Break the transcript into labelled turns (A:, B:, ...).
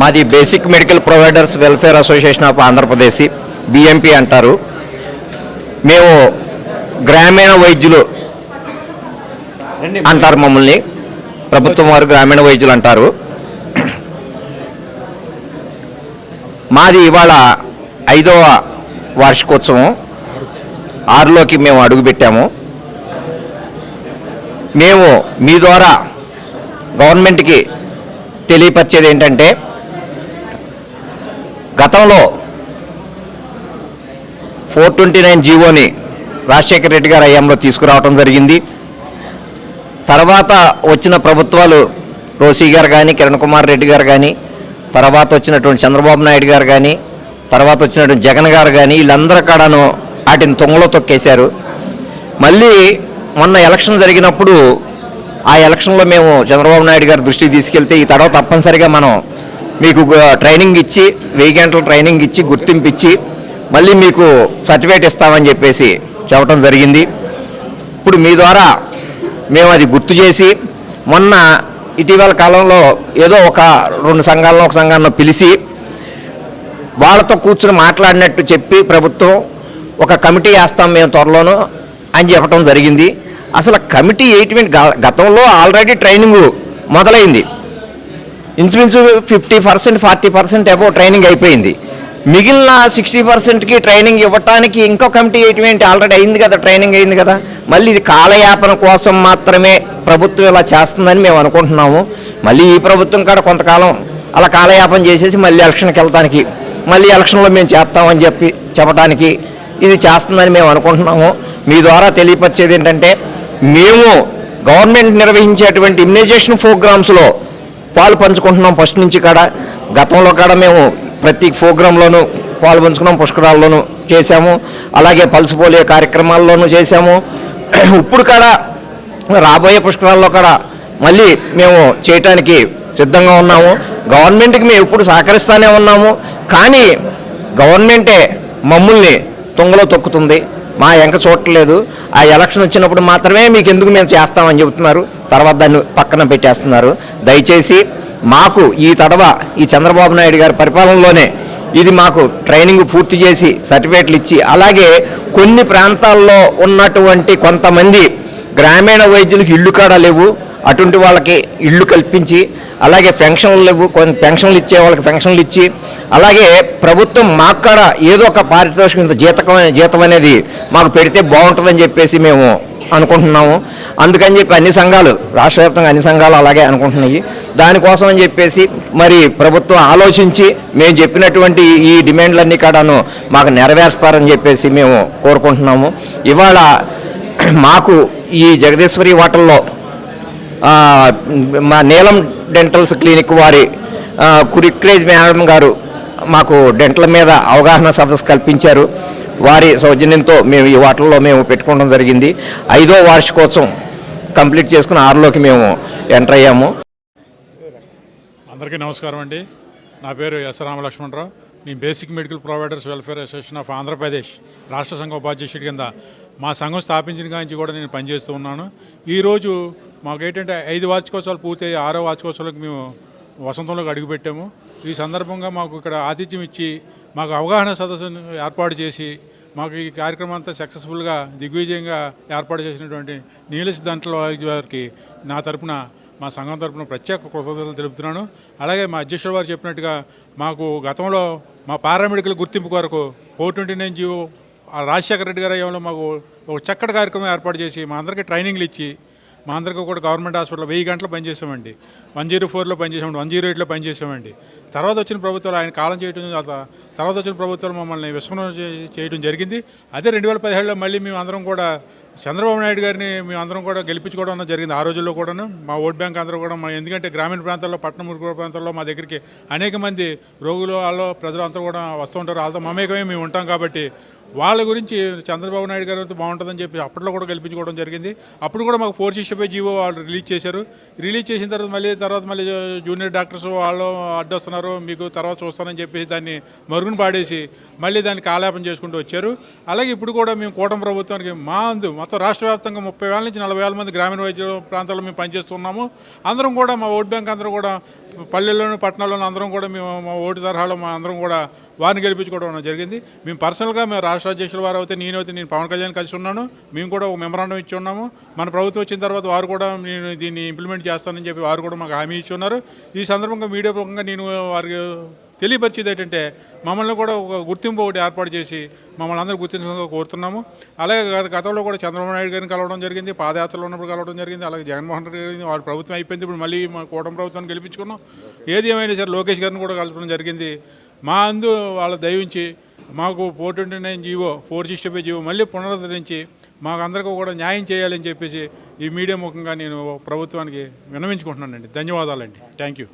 A: మాది basic medical providers welfare association of Andhra Pradesh BMP అంటారు. మేము గ్రామీణ వైద్యులు అంటారు మమ్మల్ని. ప్రభుత్వం వారు గ్రామీణ వైద్యులు అంటారు. మాది ఇవాళ ఐదవ వార్షికోత్సవం. ఆరులోకి మేము అడుగుపెట్టాము మేము మీ ద్వారా గవర్నమెంట్కి తెలియపరిచేది ఏంటంటే గతంలో ఫోర్ ట్వంటీ నైన్ జీవోని రాజశేఖర రెడ్డి గారు హయాంలో తీసుకురావడం జరిగింది. తర్వాత వచ్చిన ప్రభుత్వాలు రోసీ గారు కానీ కిరణ్ కుమార్ రెడ్డి గారు కానీ తర్వాత వచ్చినటువంటి చంద్రబాబు నాయుడు గారు కానీ తర్వాత వచ్చినటువంటి జగన్ గారు కానీ వీళ్ళందరూ కాడను వాటిని తొంగలో తొక్కేశారు. మళ్ళీ మొన్న ఎలక్షన్ జరిగినప్పుడు ఆ ఎలక్షన్లో మేము చంద్రబాబు నాయుడు గారి దృష్టికి తీసుకెళ్తే ఈ తర్వాత తప్పనిసరిగా మనం మీకు ట్రైనింగ్ ఇచ్చి వెయ్యి గంటల ట్రైనింగ్ ఇచ్చి గుర్తింపు ఇచ్చి మళ్ళీ మీకు సర్టిఫికేట్ ఇస్తామని చెప్పేసి చెప్పడం జరిగింది. ఇప్పుడు మీ ద్వారా మేము అది గుర్తు చేసి మొన్న ఇటీవల కాలంలో ఏదో ఒక రెండు సంఘాలను ఒక సంఘాలను పిలిచి వాళ్ళతో కూర్చుని మాట్లాడినట్టు చెప్పి ప్రభుత్వం ఒక కమిటీ వేస్తాం మేము త్వరలోను అని చెప్పడం జరిగింది. అసలు కమిటీ ఎయిట్మెంట్ గతంలో ఆల్రెడీ ట్రైనింగ్ మొదలైంది. ఇంచుమించు ఫిఫ్టీ పర్సెంట్ ఫార్టీ పర్సెంట్ అబో ట్రైనింగ్ అయిపోయింది. మిగిలిన సిక్స్టీ పర్సెంట్కి ట్రైనింగ్ ఇవ్వటానికి ఇంకో కమిటీ ఏంటి ఆల్రెడీ అయింది కదా ట్రైనింగ్ అయింది కదా. మళ్ళీ ఇది కాలయాపన కోసం మాత్రమే ప్రభుత్వం ఇలా చేస్తుందని మేము అనుకుంటున్నాము. మళ్ళీ ఈ ప్రభుత్వం కాడ కొంతకాలం అలా కాలయాపన చేసేసి మళ్ళీ ఎలక్షన్కి వెళ్తానికి మళ్ళీ ఎలక్షన్లో మేము చేస్తామని చెప్పి చెప్పడానికి ఇది చేస్తుందని మేము అనుకుంటున్నాము. మీ ద్వారా తెలియపరిచేది ఏంటంటే మేము గవర్నమెంట్ నిర్వహించేటువంటి ఇమ్యునైజేషన్ ప్రోగ్రామ్స్లో పాలు పంచుకుంటున్నాం ఫస్ట్ నుంచి కాడ. గతంలో కాడ మేము ప్రతి ప్రోగ్రాంలోనూ పాలు పంచుకున్నాం పుష్కరాల్లోనూ చేశాము. అలాగే పల్స్ పోలియో కార్యక్రమాల్లోనూ చేశాము. ఇప్పుడు కాడ రాబోయే పుష్కరాల్లో కూడా మళ్ళీ మేము చేయటానికి సిద్ధంగా ఉన్నాము. గవర్నమెంట్కి మేము ఎప్పుడు సహకరిస్తూనే ఉన్నాము. కానీ గవర్నమెంటే మమ్మల్ని తుంగలో తొక్కుతుంది. మా ఎంక చూడట్లేదు. ఆ ఎలక్షన్ వచ్చినప్పుడు మాత్రమే మీకు ఎందుకు మేము చేస్తామని చెబుతున్నారు. తర్వాత దాన్ని పక్కన పెట్టేస్తున్నారు. దయచేసి మాకు ఈ తడవ ఈ చంద్రబాబు నాయుడు గారి పరిపాలనలోనే ఇది మాకు ట్రైనింగ్ పూర్తి చేసి సర్టిఫికేట్లు ఇచ్చి అలాగే కొన్ని ప్రాంతాల్లో ఉన్నటువంటి కొంతమంది గ్రామీణ వైద్యులకు ఇళ్ళు కాడ లేవు. అటువంటి వాళ్ళకి ఇళ్ళు కల్పించి అలాగే పెన్షన్లు లేవు కొన్ని పెన్షన్లు ఇచ్చే వాళ్ళకి పెన్షన్లు ఇచ్చి అలాగే ప్రభుత్వం మాక్కడ ఏదో ఒక పారితోషికం జీతకం జీతం అనేది మాకు పెడితే బాగుంటుందని చెప్పేసి మేము అనుకుంటున్నాము. అందుకని చెప్పి అన్ని సంఘాలు రాష్ట్ర వ్యాప్తంగా అన్ని సంఘాలు అలాగే అనుకుంటున్నాయి. దానికోసం అని చెప్పేసి మరి ప్రభుత్వం ఆలోచించి మేము చెప్పినటువంటి ఈ డిమాండ్లన్నీ కూడాను మాకు నెరవేరుస్తారని చెప్పేసి మేము కోరుకుంటున్నాము. ఇవాళ మాకు ఈ జగదీశ్వరి హోటల్లో మా నీలం డెంటల్స్ క్లినిక్ వారి కురిక్రేజ్ మేడం గారు మాకు డెంటల్ మీద అవగాహన సదస్సు కల్పించారు. వారి సౌజన్యంతో మేము ఈ హోటల్లో మేము పెట్టుకోవడం జరిగింది. ఐదో వార్షికోత్సవం కంప్లీట్ చేసుకుని ఆరులోకి మేము ఎంటర్ అయ్యాము.
B: అందరికీ నమస్కారం అండి. నా పేరు ఎస్ రామలక్ష్మణరావు. నేను basic medical providers welfare association of Andhra Pradesh రాష్ట్ర సంఘ ఉపాధ్యక్షుడి కింద మా సంఘం స్థాపించిన కాంచి కూడా నేను పనిచేస్తూ ఉన్నాను. ఈరోజు మాకు ఏంటంటే ఐదు వార్షికోత్సవాలు పూర్తయి ఆరో వార్షికోత్సవాలకు మేము వసంతంలోకి అడుగుపెట్టాము ఈ సందర్భంగా మాకు ఇక్కడ ఆతిథ్యం ఇచ్చి మాకు అవగాహన సదస్సును ఏర్పాటు చేసి మాకు ఈ కార్యక్రమం అంతా సక్సెస్ఫుల్గా దిగ్విజయంగా ఏర్పాటు చేసినటువంటి నీలస్ దంట్ల వారికి నా తరపున మా సంఘం తరపున ప్రత్యేక కృతజ్ఞతలు తెలుపుతున్నాను. అలాగే మా అధ్యక్షుడు వారు చెప్పినట్టుగా మాకు గతంలో మా పారామెడికల్ గుర్తింపు కొరకు four twenty nine GO Rajasekhara Reddy గారి అయ్యంలో మాకు ఒక చక్కటి కార్యక్రమం ఏర్పాటు చేసి మా అందరికీ ట్రైనింగ్లు ఇచ్చి మా అందరికీ కూడా గవర్నమెంట్ హాస్పిటల్ వెయ్యి గంటలు పనిచేసామండి. వన్ జీరో ఫోర్లో పనిచేసామండి వన్ జీరో ఎయిట్లో పనిచేసామండి. తర్వాత వచ్చిన ప్రభుత్వాలు ఆయన కాలం చేయడం తర్వాత తర్వాత వచ్చిన ప్రభుత్వాలు మమ్మల్ని విస్మరణ చేయడం జరిగింది. అదే రెండు వేల పదిహేడులో మళ్ళీ మేము అందరం కూడా చంద్రబాబు నాయుడు గారిని మేము అందరం కూడా గెలిపించుకోవడం అన్న జరిగింది. ఆ రోజుల్లో కూడాను మా ఓట్ బ్యాంక్ అందరూ కూడా మా ఎందుకంటే గ్రామీణ ప్రాంతాల్లో పట్టణ మురుగు ప్రాంతాల్లో మా దగ్గరికి అనేక మంది రోగులు వాళ్ళు ప్రజలు అందరూ కూడా వస్తూ ఉంటారు. వాళ్ళతో మమేకమే మేము ఉంటాం కాబట్టి వాళ్ళ గురించి చంద్రబాబు నాయుడు గారు బాగుంటుందని చెప్పి అప్పట్లో కూడా గెలిపించుకోవడం జరిగింది. అప్పుడు కూడా మాకు ఫోర్ సిక్స్టీ ఫైవ్ జీవో వాళ్ళు రిలీజ్ చేశారు. రిలీజ్ చేసిన తర్వాత మళ్ళీ తర్వాత మళ్ళీ జూనియర్ డాక్టర్స్ వాళ్ళు అడ్డొస్తున్నారు మీకు తర్వాత చూస్తానని చెప్పేసి దాన్ని మరుగున పాడేసి మళ్ళీ దాన్ని కాలాపన చేసుకుంటూ వచ్చారు. అలాగే ఇప్పుడు కూడా మేము కూటమి ప్రభుత్వానికి మా అందు మొత్తం రాష్ట్ర వ్యాప్తంగా ముప్పై వేల నుంచి నలభై వేల మంది గ్రామీణ వైద్య ప్రాంతాల్లో మేము పనిచేస్తున్నాము. అందరం కూడా మా ఓట్ బ్యాంక్ అందరూ కూడా పల్లెల్లోనూ పట్టణాల్లోని అందరం కూడా మేము మా ఓటు తరహాలో మా అందరం కూడా వారిని గెలిపించుకోవడం జరిగింది. మేము పర్సనల్గా మేము రాష్ట్ర అధ్యక్షుల వారు అయితే నేనైతే నేను పవన్ కళ్యాణ్ కలిసి ఉన్నాను. మేము కూడా ఒక మెమరాండం ఇచ్చి ఉన్నాము. మన ప్రభుత్వం వచ్చిన తర్వాత వారు కూడా నేను దీన్ని ఇంప్లిమెంట్ చేస్తానని చెప్పి వారు కూడా మాకు హామీ ఇచ్చి ఉన్నారు. ఈ సందర్భంగా మీడియా పరంగా నేను వారికి తెలియపరిచేది ఏంటంటే మమ్మల్ని కూడా ఒక గుర్తింపు ఒకటి ఏర్పాటు చేసి మమ్మల్ని అందరూ గుర్తించడం కోరుతున్నాము. అలాగే గత- గతంలో కూడా చంద్రబాబు నాయుడు గారిని కలవడం జరిగింది పాదయాత్రలో ఉన్నప్పుడు కలవడం జరిగింది అలాగే జగన్మోహన్ రెడ్డి గారిని వారి ప్రభుత్వం అయిపోయింది. ఇప్పుడు మళ్ళీ మా కూటమి ప్రభుత్వాన్ని గెలిపించుకున్నాం. ఏది ఏమైనా సరే లోకేష్ గారిని కూడా కలపడం జరిగింది. మా అందు వాళ్ళ దయవించి మాకు four twenty nine GO four sixty five GO మళ్ళీ పునరుద్ధరించి మాకు అందరికీ కూడా న్యాయం చేయాలని చెప్పేసి ఈ మీడియా ముఖంగా నేను ప్రభుత్వానికి విన్నవించుకుంటున్నానండి. ధన్యవాదాలండి. Thank you.